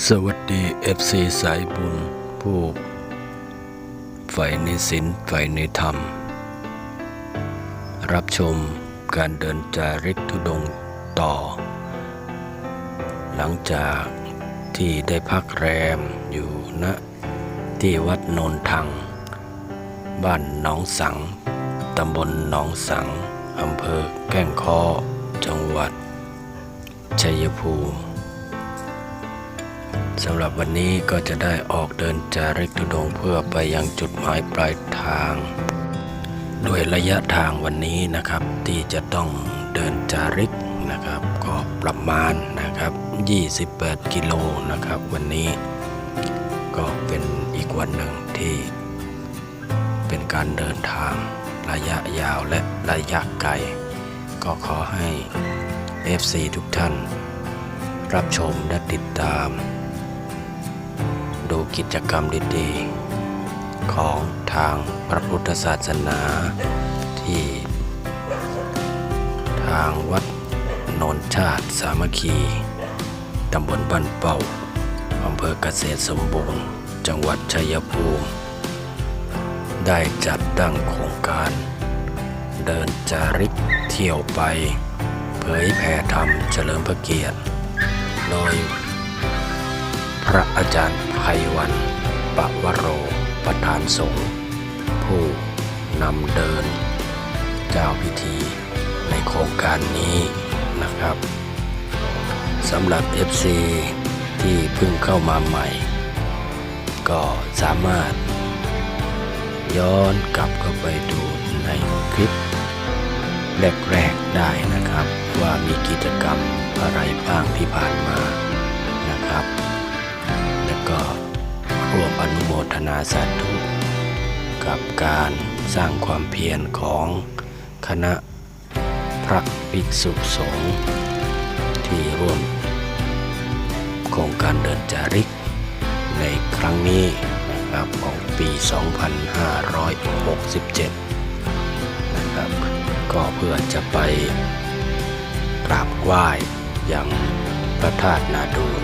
สวัสดี FC สายบุญผู้ใฝ่ในศีลใฝ่ในธรรม รับชมการเดินจาริกธุดงต่อ หลังจากที่ได้พักแรมอยู่ณที่วัดโนนทัง บ้านหนองสัง ตำบลหนองสัง อำเภอแก้งข้อจังหวัดชัยภูมิ สำหรับวันนี้ก็จะได้ออกเดินจาริกธุดงเพื่อไปยังจุดหมายปลายทาง ด้วยระยะทางวันนี้นะครับ ที่จะต้องเดินจาริกนะครับ ก็ประมาณนะครับ 28 กิโลนะครับ วันนี้ก็เป็นอีกวันหนึ่งที่เป็นการเดินทางระยะยาวและระยะไกล ก็ขอให้ FC ทุกท่าน รับชมและติดตาม ดูกิจกรรมดีๆ ของทางพระพุทธศาสนาที่ ทางวัดโนนชาติสามัคคีตำบลบ้านเป่าอำเภอเกษตรสมบูรณ์ จังหวัดชัยภูมิ ได้จัดตั้งโครงการ เดินจาริกเที่ยวไป เผยแผ่ธรรมเฉลิมพระเกียรติ โดย ระอาจารย์ไพวันปะวโรประธานสงฆ์ผู้นำเดิน เจ้าพิธีในโครงการนี้นะครับสำหรับ FC ที่เพิ่งเข้ามาใหม่ ก็สามารถ ย้อนกลับเข้าไปดูในคลิป แรกๆได้นะครับ ว่ามีกิจกรรมอะไรบ้างที่ผ่านมานะครับ ร่วมอนุโมทนาสาธุ กับการสร้างความเพียรของคณะพระภิกษุสงฆ์ที่ร่วมโครงการเดินจาริก ในครั้งนี้นะครับของปี 2567 นะครับ ก็เพื่อจะไปกราบไหว้อย่างพระธาตุนาดูล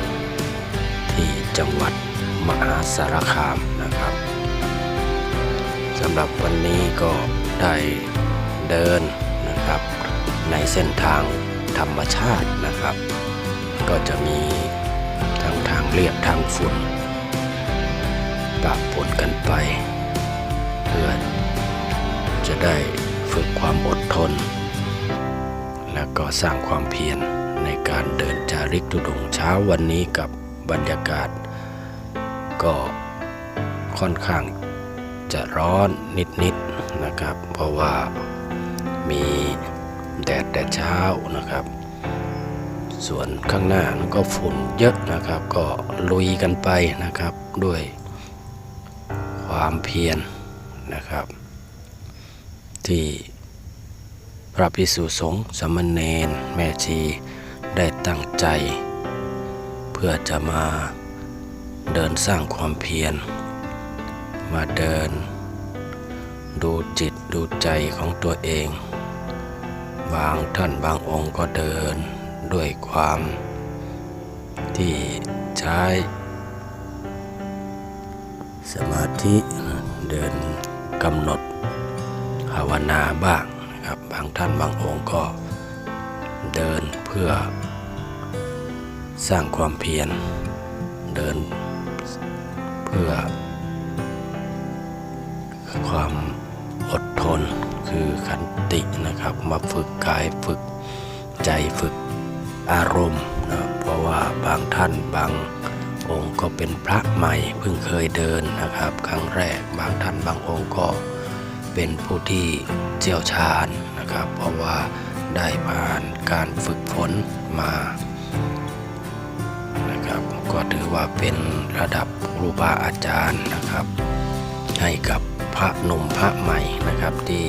ที่จังหวัด มหาสารคามนะครับสำหรับวันนี้ก็ได้เดินนะครับ ในเส้นทางธรรมชาตินะครับ ก็จะมีทั้งทางเรียบทางฝุ่นปะปนกันไป เพื่อจะได้ฝึกความอดทน และก็สร้างความเพียรในการเดินจาริกทุดงเช้าวันนี้กับบรรยากาศ ก็ค่อนข้างจะร้อนนิดๆนะครับ เพราะว่ามีแดดแต่เช้านะครับ ส่วนข้างหน้าก็ฝุ่นเยอะนะครับ ก็ลุยกันไปนะครับด้วยความเพียรนะครับ ที่พระภิกษุสงฆ์สามเณรแม่ชีได้ตั้งใจ เพื่อจะมา เดินสร้างความเพียร มาเดิน ดูจิตดูใจของตัวเอง บางท่านบางองค์ก็เดินด้วยความ ที่ใช้ สมาธิเดินกำหนดภาวนาบ้างนะครับบางท่านบางองค์ก็เดินเพื่อสร้างความเพียรเดิน เพื่อ ความอดทนคือขันตินะครับ มาฝึกกายฝึกใจฝึกอารมณ์นะเพราะว่าบางท่านบางองค์ก็เป็นพระใหม่เพิ่งเคยเดินนะครับ ครั้งแรกบางท่านบางองค์ก็เป็นผู้ที่เชี่ยวชาญนะครับ เพราะว่าได้ผ่านการฝึกฝนมานะครับ ก็ถือว่าเป็นระดับ ครูบาอาจารย์นะครับ ให้กับพระหนุ่มพระใหม่นะครับที่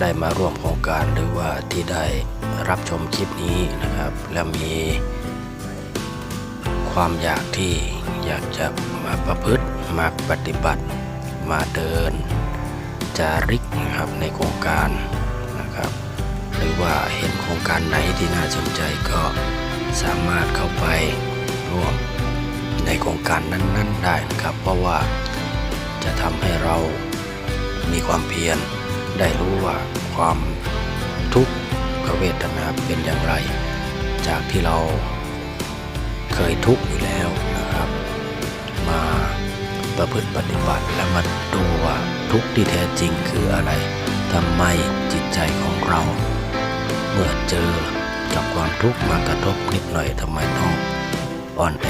ได้มาร่วมโครงการหรือว่าที่ได้รับชมคลิปนี้นะครับ และมีความอยากที่อยากจะมาประพฤติมาปฏิบัติ มาเดิน จาริกนะครับในโครงการนะครับ หรือว่าเห็นโครงการไหนที่น่าสนใจก็สามารถเข้าไปร่วม ในของการนั้น ๆ ได้นะครับ เพราะว่าจะทำให้เรามีความเพียรได้รู้ว่าความทุกข์เวทนาเป็นอย่างไร จากที่เราเคยทุกข์อยู่แล้วนะครับ มาประพฤติปฏิบัติแล้วมาดูว่าทุกข์ที่แท้จริงคืออะไรทำไมจิตใจของเรา เมื่อเจอกับความทุกข์มากระทบนิดหน่อยทำไมต้อง อ่อนแอ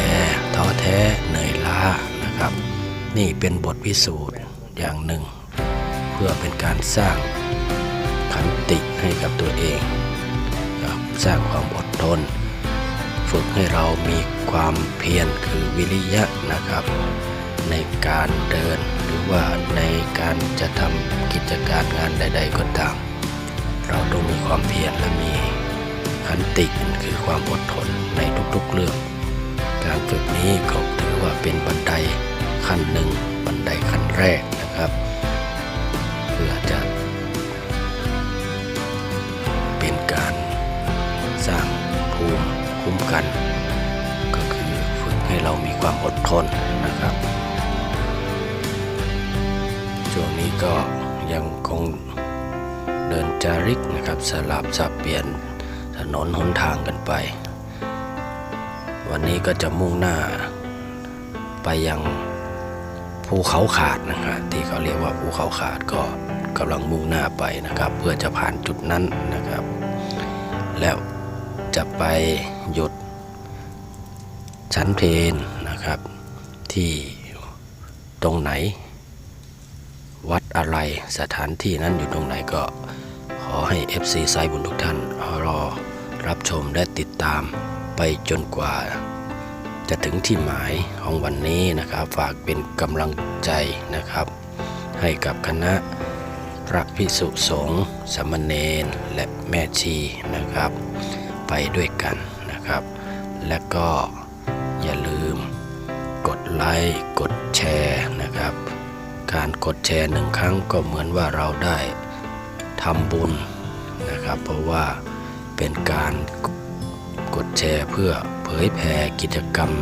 ท้อแท้เหนื่อยล้านะครับ นี่เป็นบทพิสูจน์อย่างหนึ่ง เพื่อเป็นการสร้างขันติให้กับตัวเองครับสร้างความอดทน ฝึกให้เรามีความเพียรคือวิริยะนะครับ ในการเดินหรือว่าในการจะทำกิจการงานใด ๆ ก็ตามเราต้องมีความเพียรและมีขันติคือความอดทนในทุกๆเรื่องารฝึกนี้ก็ถือว่าเป็นบันไดขั้นหนึ่งบันไดขั้นแรกนะครับ เพื่อจะเป็นการสร้างภูมิคุ้มกัน ก็คือฝึกให้เรามีความอดทนนะครับช่วงนี้ก็ยังคงเดินจาริกนะครับสลับสับเปลี่ยนถนนหนทางกันไป วันนี้ก็จะมุ่งหน้าไปยังภูเขาขาดนะครับที่เขาเรียกว่าภูเขาขาดก็กำลังมุ่งหน้าไปนะครับ เพื่อจะผ่านจุดนั้นนะครับ แล้วจะไปหยุดชั้นเพลนนะครับ ที่ตรงไหน วัดอะไรสถานที่นั้นอยู่ตรงไหนก็ขอให้ FC สายบุญทุกท่านรอรับชมและติดตาม ไปจนกว่า จะถึงที่หมายของวันนี้นะครับ ฝากเป็นกำลังใจนะครับ ให้กับคณะพระพิสุสงฆ์สามเณรและแม่ชีนะครับ ไปด้วยกันนะครับ และก็อย่าลืมกดไลค์กดแชร์นะครับ การกดแชร์หนึ่งครั้งก็เหมือนว่าเราได้ทำบุญนะครับ เพราะว่าเป็นการ กดแชร์เพื่อเผยแผ่กิจกรรม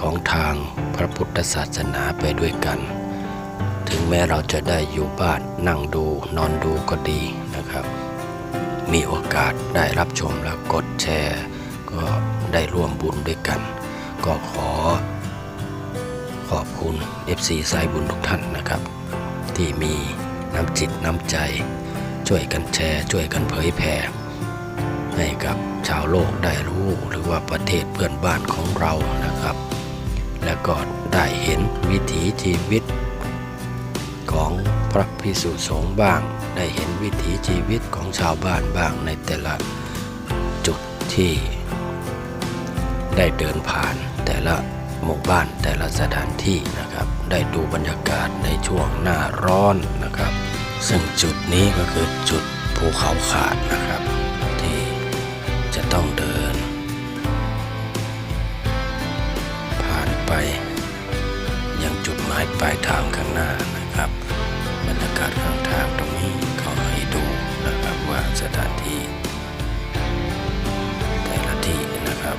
ของทางพระพุทธศาสนาไปด้วยกัน ถึงแม้เราจะได้อยู่บ้านนั่งดูนอนดูก็ดีนะครับ มีโอกาสได้รับชมแล้วกดแชร์ ก็ได้ร่วมบุญด้วยกัน ก็ขอขอบคุณ FC สายบุญทุกท่านนะครับ ที่มีน้ำจิตน้ำใจ ช่วยกันแชร์ ช่วยกันเผยแผ่ ให้กับชาวโลกได้รู้หรือว่าประเทศเพื่อนบ้านของเรานะครับ และก็ได้เห็นวิถีชีวิต ของพระพิสุสงฆ์บ้าง ได้เห็นวิถีชีวิตของชาวบ้านบ้างในแต่ละจุดที่ได้เดินผ่านแต่ละหมู่บ้านแต่ละสถานที่นะครับ ได้ดูบรรยากาศในช่วงหน้าร้อนนะครับ ซึ่งจุดนี้ก็คือจุดภูเขาขาดนะครับ ต้องเดิน ผ่านไปยังจุดหมายปลายทางข้างหน้านะครับบรรยากาศข้างทางตรงนี้ก็ให้ดูนะครับว่าสถานที่ แต่ละที่นะครับ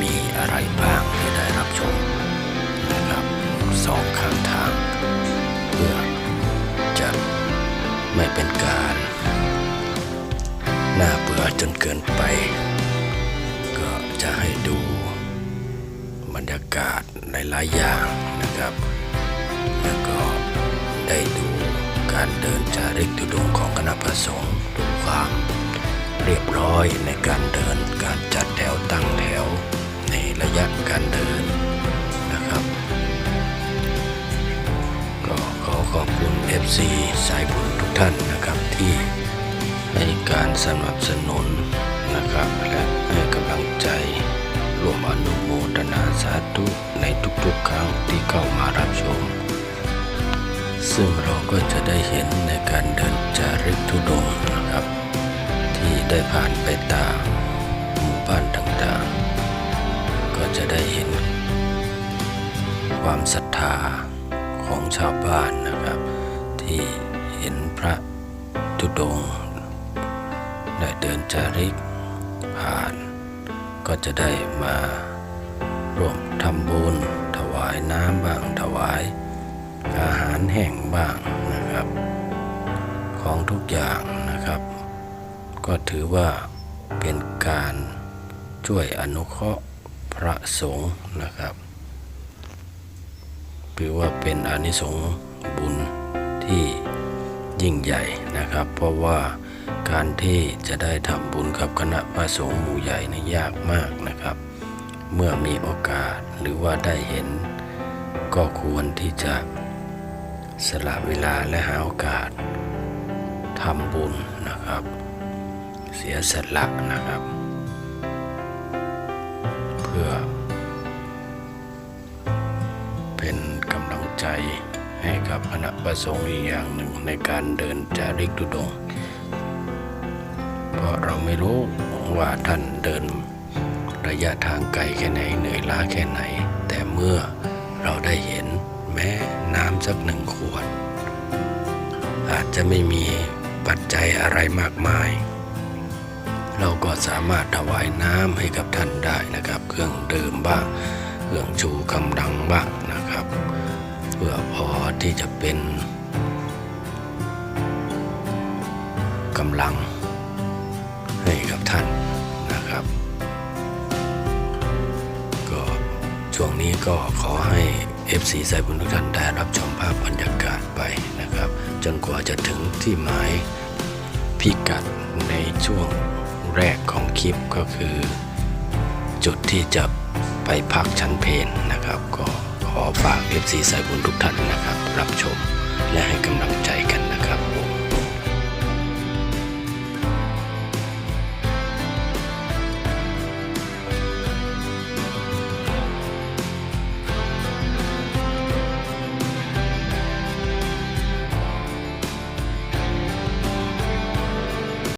มีอะไรบ้างให้ได้รับชมนะครับสองข้างทาง จนเกินไป ก็จะให้ดูบรรยากาศในหลายอย่างนะครับ แล้วก็ได้ดูการเดินจาริกตุดงของคณะพระสงฆ์ดูความเรียบร้อยในการเดินการจัดแถวตั้งแถวในระยะการเดินนะครับ ก็ขอขอบคุณ FC สายบุญทุกท่านนะครับที่ ให้การสนับสนุนนะครับและให้กำลังใจร่วมอนุโมทนาสาธุในทุกๆ ครั้งที่เข้ามารับชม ซึ่งเราก็จะได้เห็นในการเดินจาริกธุดงนะครับ ที่ได้ผ่านไปตามหมู่บ้านต่างๆ ก็จะได้เห็น ความศรัทธาของชาวบ้านนะครับ ที่เห็นพระธุดง ได้เดินจาริก ผ่าน ก็จะได้มาร่วมทำบุญ ถวายน้ำบ้างถวาย อาหารแห้งบ้างนะครับ ของทุกอย่างนะครับ ก็ถือว่าเป็นการช่วยอนุเคราะห์พระสงฆ์นะครับถือว่าเป็นอนิสงส์บุญที่ ยิ่งใหญ่นะครับ เพราะว่าการที่จะได้ทำบุญกับคณะพระสงฆ์หมู่ใหญ่นะยากมากนะครับ เมื่อมีโอกาสหรือว่าได้เห็น ก็ควรที่จะสละเวลาและหาโอกาสทำบุญนะครับ เสียสละนะครับ เพื่อเป็นกำลังใจ ให้กับคณะประสงค์อีกอย่างหนึ่งในการเดินจาริกทุดง เพราะเราไม่รู้ว่าท่านเดินระยะทางไกลแค่ไหนเหนื่อยล้าแค่ไหน แต่เมื่อเราได้เห็นแม้น้ำสักหนึ่งขวด อาจจะไม่มีปัจจัยอะไรมากมาย เราก็สามารถถวายน้ำให้กับท่านได้นะครับ เครื่องดื่มบ้าง เครื่องชูกำลังบ้างน พื่อพอที่จะเป็นกำลังให้กับท่านนะครับ ก็ช่วงนี้ก็ขอให้ FC สายบุญทุกท่านได้รับชมภาพบรรยากาศไปนะครับ จนกว่าจะถึงที่หมายพิกัดในช่วงแรกของคลิปก็คือ จุดที่จะไปพักชั้นเพนนะครับก็ FC สายบุญทุกท่านนะครับ รับชมและให้กำลังใจ